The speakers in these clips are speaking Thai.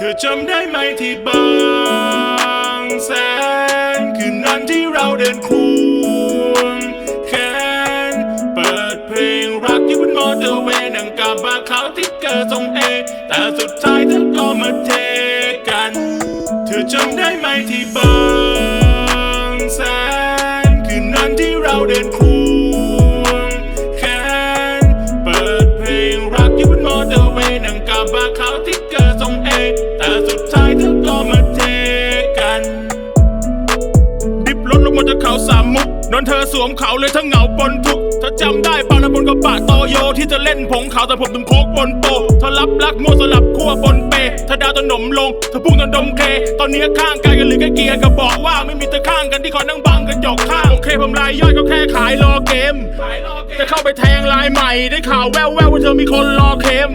เธอจำได้ไหมที่บางแสนคืนนั้นที่เราเดินควงแขนเปิดเพลงรักอยู่บนมอเตอร์เวย์นั่งกับบาขาวที่เกิดทรงเอ แต่สุดท้ายเธอก็มาเทกัน เธอจำได้ไหมที่บางแสนคืนนั้นที่เราเดินค แต่สุดท้ายเธอก็มาเทกัน ดิบรถลงมาจากเขาสามมุกนอนเธอสวมเขาเลยทั้งเหงาปนทุกข์ถ้าจำได้ปานบนกระบะโตโยที่จะเล่นผงขาวแต่ผมถึงโคกบนโปเธอรับรักมั่วสลับขั้วบนเปถ้าดาวตะหนมลงเธอพุ่งตนดมเค ตอนนี้ข้างกายกันหรือแค่เกียร์ก็บอกว่าไม่มีเธอข้างกันที่คอยนั่งบัง กระจกข้าง โอเคผมรายย่อยก็แค่ขายรอเกม จะเข้าไปแทงลายใหม่ ได้ข่าวแววแววว่าเธอมีคนรอเค็ม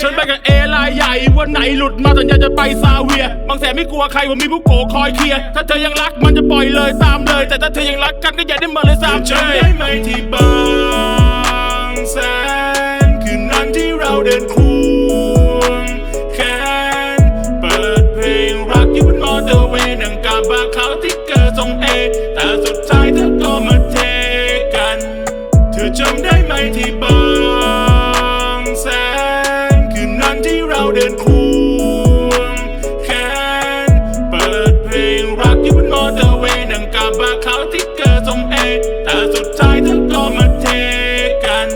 ฉันไปกับเอลายใหญ่วันไหนหลุดมาสัญญาจะไปซาเวีย บางแสนไม่กลัวใครผมมีผู้โกคอยเคลียร์ถ้าเธอยังรักมันจะปล่อยเลยตามเลย แต่ถ้าเธอยังรักกันก็อย่าได้มาเลยสามเชยได้ไหมที่ เราเดินควงแขนเปิดเพลงรักอยู่บนมอเตอร์เวย์นั่งกับบาร์ขาวที่เกิดทรงเอแต่สุดท้ายเธอก็มาเทกัน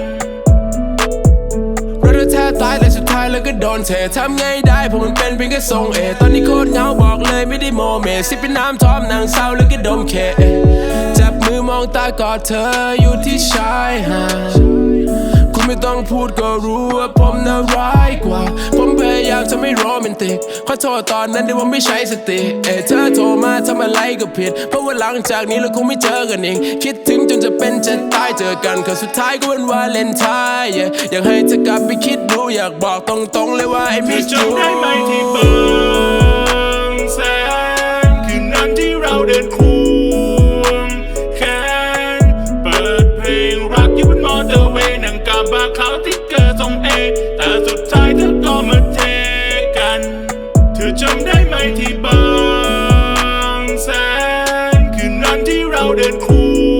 เราแทบตายแต่สุดท้ายแล้วก็โดนเททำไงได้เพราะมันเป็นเพียงแค่ทรงเอตอนนี้โคตรเหงาบอกเลยไม่ได้โมเมสิเป็นน้ำทอมนางเศร้าแล้วก็ดมเคจับมือมองตากอดเธออยู่ที่ชายหาด ต้องพูดก็รู้ว่าผมน่าร้ายกว่า ผมพยายามจะไม่โรแมนติก ขอโทษตอนนั้นที่ผมไม่ใช้สติ เอเธอโทรมาทำอะไรก็ผิด เพราะว่าหลังจากนี้เราคงไม่เจอกันอีก คิดถึงจนจะเป็นจะตายเจอกันครั้งสุดท้ายก็วันวาเลนไทน์อยากให้เธอกลับไปคิดดูอยากบอกตรงๆเลยว่า I เธอ miss you จำได้ไหมที่บางแสน ได้ไหมที่บางแสนคืนนั้นที่เราเดินคว